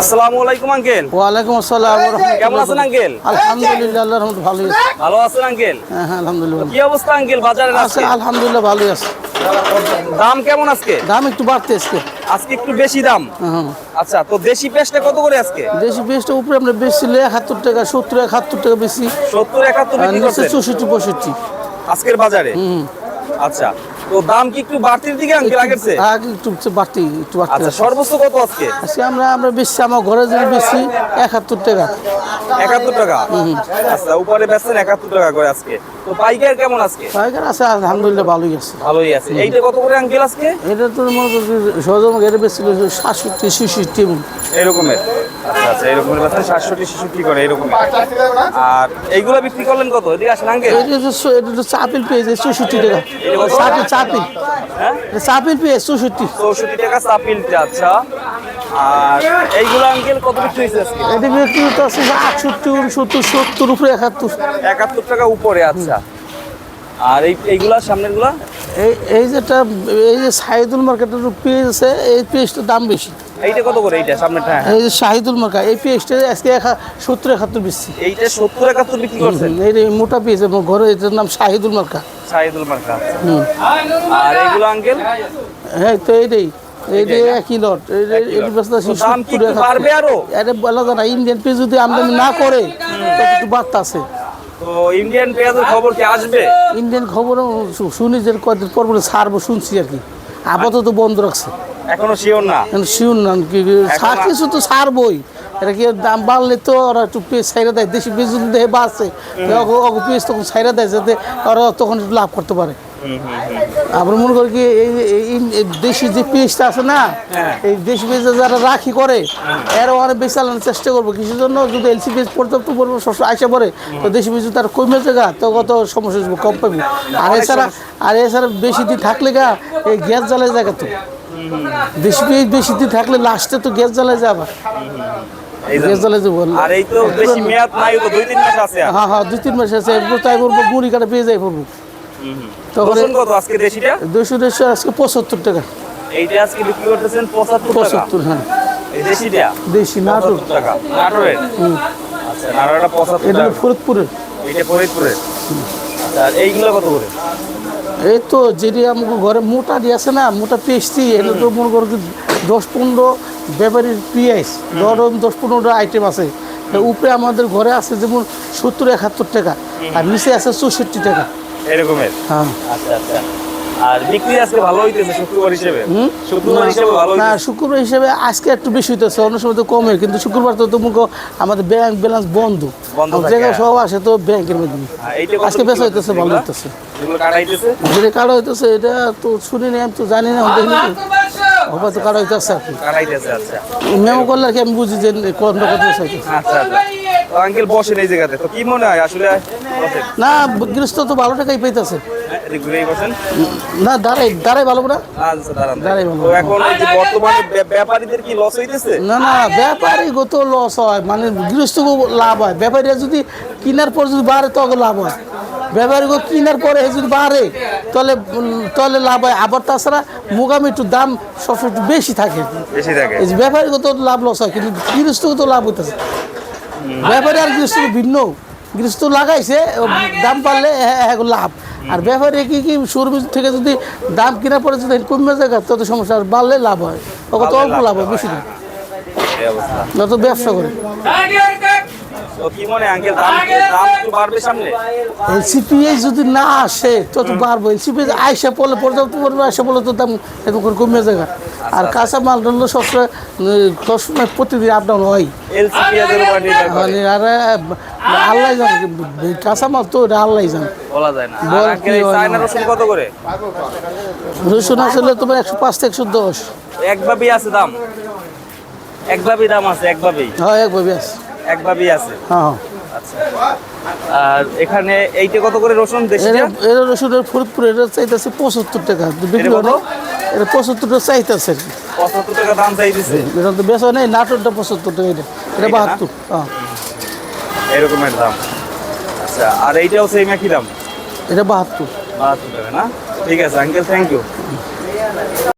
আসসালামু আলাইকুম আঙ্কেল। ওয়ালাইকুম আসসালাম ওয়া রাহমাতুল্লাহ। কেমন আছেন আঙ্কেল? আলহামদুলিল্লাহ আল্লাহর রহমতে ভালোই আছে। ভালো আছেন আঙ্কেল? হ্যাঁ হ্যাঁ আলহামদুলিল্লাহ। কি অবস্থা আঙ্কেল বাজারে আছে আলহামদুলিল্লাহ ভালোই আছে। দাম কেমন আজকে? দাম একটু বাড়তে আজকে। আজকে একটু বেশি দাম। হ্যাঁ আচ্ছা তো দেশি পেঁয়াজটা কত করে আজকে? দেশি বেশটা উপরে আমরা বেশি একাত্তর টাকা সত্তর একাত্তর টাকা বেশি। সত্তর একাত্তর চৌষট্টি পঁয়ষট্টি। আজকের বাজারে? আচ্ছা তো দাম কি একটু বাড়তির দিকে আঙ্কেল আগের চেয়ে? একটু বাড়তি একটু বাড়তে আচ্ছা সর্বোচ্চ কত আজকে? আজকে আমরা আমরা বেশি আমার ঘরে যে বেশি একাত্তর টাকা। একাত্তর টাকা? আচ্ছা উপরে বেচছেন একাত্তর টাকা করে আজকে। তো পাইকার কেমন আজকে? পাইকার আছে আলহামদুলিল্লাহ ভালোই আছে। ভালোই আছে। এইটা কত করে আঙ্কেল আজকে? এটা তো মনে সহজম এটা বেশি সাতষট্টি ছেষট্টি এমন এরকমের। আচ্ছা আচ্ছা এরকমের বেচছেন সাতষট্টি ছেষট্টি করে এরকম আর এইগুলো বিক্রি করলেন কত? এদিকে আসেন আঙ্কেল। এটা তো চাপিল পেয়েছে চৌষট্টি টাকা। চাপিল হ্যাঁ? এটা পেয়ে চৌষট্টি। চৌষট্টি টাকা সাপিলটা আচ্ছা আর এইগুলো আঙ্কেল কত বিক্রি হয়েছে এটা বিক্রি তো আছে আটষট্টি উনসত্তর সত্তর উপরে একাত্তর। একাত্তর টাকা উপরে আচ্ছা। আর এই এইগুলা সামনেরগুলা এই এই যেটা এই যে শাহিদুল মার্কেটের পেঁয়াজ আছে এই পেঁয়াজটার দাম বেশি। এইটা কত করে? এইটা সামনেটা হ্যাঁ। এই যে শাহিদুল মার্কা এই পেঁয়াজটা আজকে একা- সত্তর একাত্তর বেশি এইটা সত্তর একাত্তর বিক্রি করছেন এই মোটা পেঁয়াজ আমার ঘরে এটার নাম শাহিদুল মার্কা। সাইদুল মার্কা। আর এইগুলো আঙ্কেল? হ্যাঁ তো এইটাই। ইন্ডিয়ান পেঁয়াজ যদি আমদানি না করে বার্তা আছে তো ইন্ডিয়ান পেঁয়াজের খবর কি আসবে? ইন্ডিয়ান শুনি যে কয়েকদিন পর ছাড়বো শুনছি আর কি। আপাতত বন্ধ রাখছে। এখনও শিওর না? শিউন না কিছু তো ছাড়বই। এটা কি দাম বাড়লে তো ওরা একটু পেজ ছাইরা দেয় দেশি পেজ যদি দেহে বাড়ছে অগ পেজ তখন ছাইরা দেয় যাতে ওরা তখন একটু লাভ করতে পারে। আমরা মনে করি কি এই দেশি যে পেজটা আছে না এই দেশি পেজটা যারা রাখি করে এর অনেক বেশি চালানোর চেষ্টা করব। কিছুর জন্য যদি এলসি পেজ পর্যাপ্ত পরিমাণ শস্য আসে পড়ে তো দেশি পেজ তার কমে জায়গা তো কত সমস্যা কম পাবি আর এছাড়া আর এছাড়া বেশি দিন থাকলে গা এই গ্যাস জ্বালায় জায়গা তো। দেশি পেজ বেশি দিন থাকলে লাস্টে তো গ্যাস জ্বালায় যাবে এই জন্য। গ্যাস জ্বালায় যাব। আর এই তো বেশি মেয়াদ নাই তো দুই তিন মাস আছে। হ্যাঁ হ্যাঁ দুই তিন মাস আছে। তাই বলব মুড়ি কাটা পেয়ে যাই পড়ব তখন কত আজকে দেশিটা? দুশো দেড়শো আজকে পঁচাত্তর টাকা। এইটা আজকে বিক্রি করতেছেন পঁচাত্তর পঁচাত্তর হ্যাঁ। দেশিটা? দেশি নাটক টাকা। নাটোরের? আচ্ছা নাটোরটা পঁচাত্তর এটা ফরিদপুরের। আচ্ছা এইগুলো কত করে? এই তো যেটি আমাকে ঘরে মোটা দিয়ে আছে না মোটা পেস্টি এটা তো মনে করো দশ পনেরো ব্যাপারীর পিঁয়াজ ধরুন দশ পনেরোটা আইটেম আছে। উপরে আমাদের ঘরে আছে যেমন সত্তর একাত্তর টাকা আর নিচে আছে চৌষট্টি টাকা। এরকমের? হ্যাঁ। আচ্ছা আচ্ছা। আর বিক্রি আজকে ভালো হইতেছে শুক্রবার হিসেবে। শুক্রবার হিসেবে ভালো না শুক্রবার হিসেবে আজকে একটু বেশি হইতেছে অন্য সময় তো কমে। কিন্তু শুক্রবার তো তোমার আমাদের ব্যাংক ব্যালেন্স বন্ধ। বন্ধ হ্যাঁ। সব আসে তো ব্যাংকের মাধ্যমে। কত আজকে বিক্রি হইতেছে ভালো হইতেছে? যেটা কাটা হইতেছে এটা তো শুনি না আমি তো জানি না দেখিনি হবা তো। কাটা হইতেছে আর কি। আচ্ছা। মেমো করলে আর কি আমি বুঝি যে কোনটা কত আচ্ছা আচ্ছা। আঙ্কেল বসেন এই জায়গাতে। তো কি মনে হয় আসলে না গৃহস্থ তো ভালো টাকাই পাইতেছে। এদিক ঘুরেই বসেন। না দাঁড়াই দাঁড়াই ভালো না দাঁড়াই ভালো। এখন বর্তমানে ব্যাপারীদের কি লস হইতেছে? না না ব্যাপারী গত লস হয়। মানে গৃহস্থ লাভ হয়। ব্যাপারীরা যদি কেনার পর যদি বাড়ে তখন লাভ হয়। ব্যাপারী কেনার পরে যদি বাড়ে তাহলে তাহলে লাভ হয়। আবার তাছাড়া মুগামে একটু দাম সবসময় একটু বেশি থাকে। বেশি থাকে। এই যে লাভ লস হয় কিন্তু গৃহস্থগত লাভ হইতেছে। ব্যাপারী আর গৃহস্থ ভিন্ন। গৃহস্থ লাগাইছে দাম পারলে লাভ। আর ব্যাপারে কি কি সুর থেকে যদি দাম কিনা পরে যদি কমে যায় তত সমস্যা। আর বাড়লে লাভ হয়। তখন অল্প লাভ হয় বেশি না। ব্যবসা করে। তো কি মনে আঙ্কেল দাম দাম একটু বাড়বে সামনে? এলসিপিএস যদি না আসে তত বাড়বো। এলসিপিএস আইসা পড়লে পর্যাপ্ত পরিমাণ আইসা পড়লে তো দাম এরকম করে কমে যায় আর কাঁচা মাল হলো সবসময় প্রতিদিন আপ ডাউন হয়। মানে আর আল্লাহ জানে কাঁচা মাল তো এটা আল্লাহ জানে। বলা যায় না। আর। রসুন কত করে? রসুন আসলে তোমার একশো পাঁচ থেকে একশো দশ। একভাবেই আছে দাম? একভাবেই দাম আছে একভাবেই? হ্যাঁ একভাবে আছে। একভাবেই আছে। হ্যাঁ। আচ্ছা। আর এখানে এইটা কত করে রসুন এরা দেশিটা এরা রসুনের ফরিদপুর এটা চাইতেছে পঁচাত্তর টাকা। বিক্রি? হয় এটা পঁচাত্তর টাকা চাইতেছে। পঁচাত্তর টাকা দাম চাইতেছে। এটা তো বেচা নেই নাটোরটা পঁচাত্তর টাকা এটা। এটা বাহাত্তর হ্যাঁ। এরকমের দাম। আচ্ছা আর এইটাও সেম একই দাম? এটা বাহাত্তর। বাহাত্তর টাকা না? ঠিক আছে আঙ্কেল থ্যাংক ইউ